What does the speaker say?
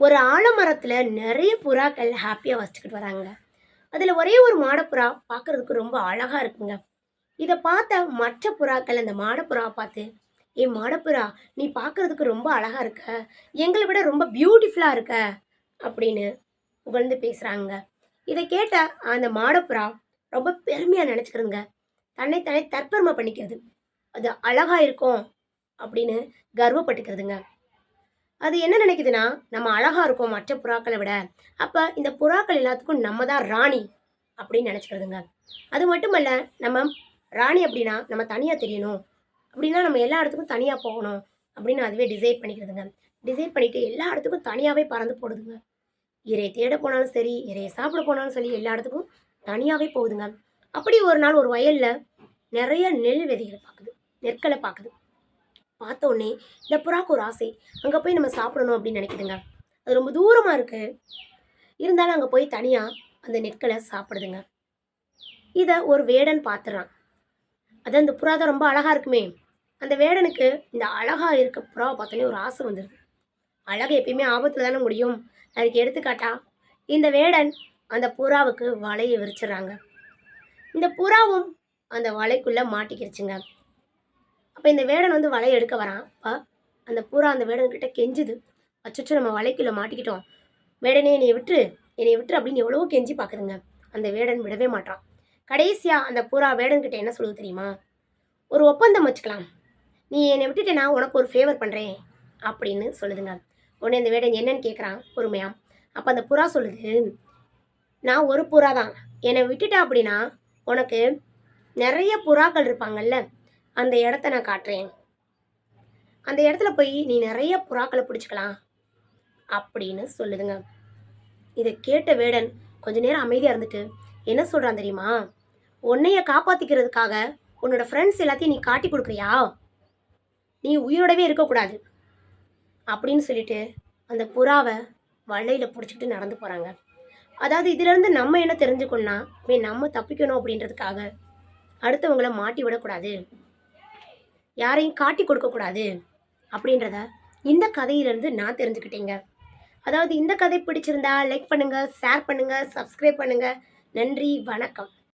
ஒரு ஆலமரத்தில் நிறைய புறாக்கள் ஹாப்பியாக வச்சுக்கிட்டு வராங்க. அதில் ஒரே ஒரு மாடப்புறா பார்க்கறதுக்கு ரொம்ப அழகாக இருக்குங்க. இதை பார்த்த மற்ற புறாக்கள் அந்த மாடப்புறாவை பார்த்து ஏ மாடப்புறா நீ பார்க்கறதுக்கு ரொம்ப அழகாக இருக்க. எங்களை விட ரொம்ப பியூட்டிஃபுல்லாக இருக்க. அப்படின்னு புகழ்ந்து பேசுகிறாங்க இதை கேட்ட அந்த மாடப்புறா ரொம்ப பெருமையாக நினச்சிக்கிறதுங்க. தன்னை தற்பெருமை பண்ணிக்கிறது. அது அழகாக இருக்கும் அப்படின்னு கர்வப்பட்டுக்கிறதுங்க. அது என்ன நினைக்குதுன்னா நம்ம அழகாக இருக்கோம் மற்ற புறாக்களை விட. அப்போ இந்த புறாக்கள் எல்லாத்துக்கும் நம்ம தான் ராணி அப்படின்னு நினச்சிக்கிறதுங்க. அது மட்டுமல்ல நம்ம ராணி அப்படின்னா நம்ம தனியாக தெரியணும். அப்படின்னா நம்ம எல்லா இடத்துக்கும் தனியாக போகணும் அப்படின்னு அதுவே டிசைட் பண்ணிக்கிறதுங்க. டிசைட் பண்ணிவிட்டு எல்லா இடத்துக்கும் தனியாகவே பறந்து போடுதுங்க. இறையை தேட போனாலும் சரி இறையை சாப்பிட போனாலும் சரி எல்லா இடத்துக்கும் தனியாகவே போகுதுங்க. அப்படி ஒரு நாள் ஒரு வயலில் நிறைய நெல் விதைகளை பார்க்குது. நெற்களை பார்க்குது. பார்த்த உடனே இந்த புறாக்கு ஒரு ஆசை. அங்கே போய் நம்ம சாப்பிடணும் அப்படின்னு நினைக்குதுங்க. அது ரொம்ப தூரமாக இருக்குது இருந்தாலும் அங்கே போய் தனியாக அந்த நெற்களை சாப்பிடுதுங்க. இதை ஒரு வேடன் பார்த்துறான் அது அந்த புறா தான் ரொம்ப அழகாக இருக்குமே. அந்த வேடனுக்கு இந்த அழகாக இருக்க புறாவை பார்த்தோன்னே ஒரு ஆசை வந்துடுது அழகு எப்பயுமே ஆபத்தில் தானே முடியும். அதுக்கு எடுத்துக்காட்டா இந்த வேடன் அந்த புறாவுக்கு வலையை விரிச்சிடுறாங்க. இந்த புறாவும் அந்த வலைக்குள்ளே மாட்டிக்கிருச்சுங்க. அப்போ இந்த வேடன் வந்து வலையை எடுக்க வரான். அப்போ அந்த புறா அந்த வேடன்கிட்ட கெஞ்சுது. அச்சச்சோ நம்ம வலைக்குள்ளே மாட்டிக்கிட்டோம். வேடனே என்னை விட்டுரு. என்னை விட்டுரு அப்படின்னு எவ்வளவோ கெஞ்சி பார்க்குதுங்க அந்த வேடன் விடவே மாட்டான் கடைசியாக அந்த புறா வேடன்கிட்ட என்ன சொல்லுது தெரியுமா? ஒரு ஒப்பந்தம் வச்சுக்கலாம். நீ என்னை விட்டுட்டு நான் உனக்கு ஒரு ஃபேவர் பண்ணுறேன் அப்படின்னு சொல்லுதுங்க. உடனே இந்த வேடன் என்னன்னு கேட்குறான் பொறுமையா. அப்போ அந்த புறா சொல்லுது நான் ஒரு புறா தான் என்னை விட்டுட்டேன் அப்படின்னா உனக்கு நிறைய புறாக்கள் இருப்பாங்கல்ல அந்த இடத்த நான் காட்டுறேன். அந்த இடத்துல போய் நீ நிறைய புறாக்களை பிடிச்சிக்கலாம் அப்படின்னு சொல்லுதுங்க. இதை கேட்ட வேடன் கொஞ்ச நேரம் அமைதியாக இருந்துட்டு என்ன சொல்கிறான் தெரியுமா? உன்னைய காப்பாற்றிக்கிறதுக்காக உன்னோட ஃப்ரெண்ட்ஸ் எல்லாத்தையும் நீ காட்டி கொடுக்குறியா? நீ உயிரோடவே இருக்கக்கூடாது. அப்படின்னு சொல்லிட்டு அந்த புறாவை வலையில் பிடிச்சிக்கிட்டு நடந்து போகிறாங்க அதாவது இதிலேருந்து நம்ம என்ன தெரிஞ்சுக்கணும்னா மே நம்ம தப்பிக்கணும் அப்படின்றதுக்காக அடுத்தவங்களை மாட்டி விடக்கூடாது. யாரையும் காட்டி கொடுக்கக்கூடாது அப்படின்றத இந்த கதையிலேருந்து நான் தெரிஞ்சுக்கிட்டேங்க. அதாவது இந்த கதை பிடிச்சிருந்தா லைக் பண்ணுங்கள் ஷேர் பண்ணுங்கள் சப்ஸ்கிரைப் பண்ணுங்கள் நன்றி வணக்கம்.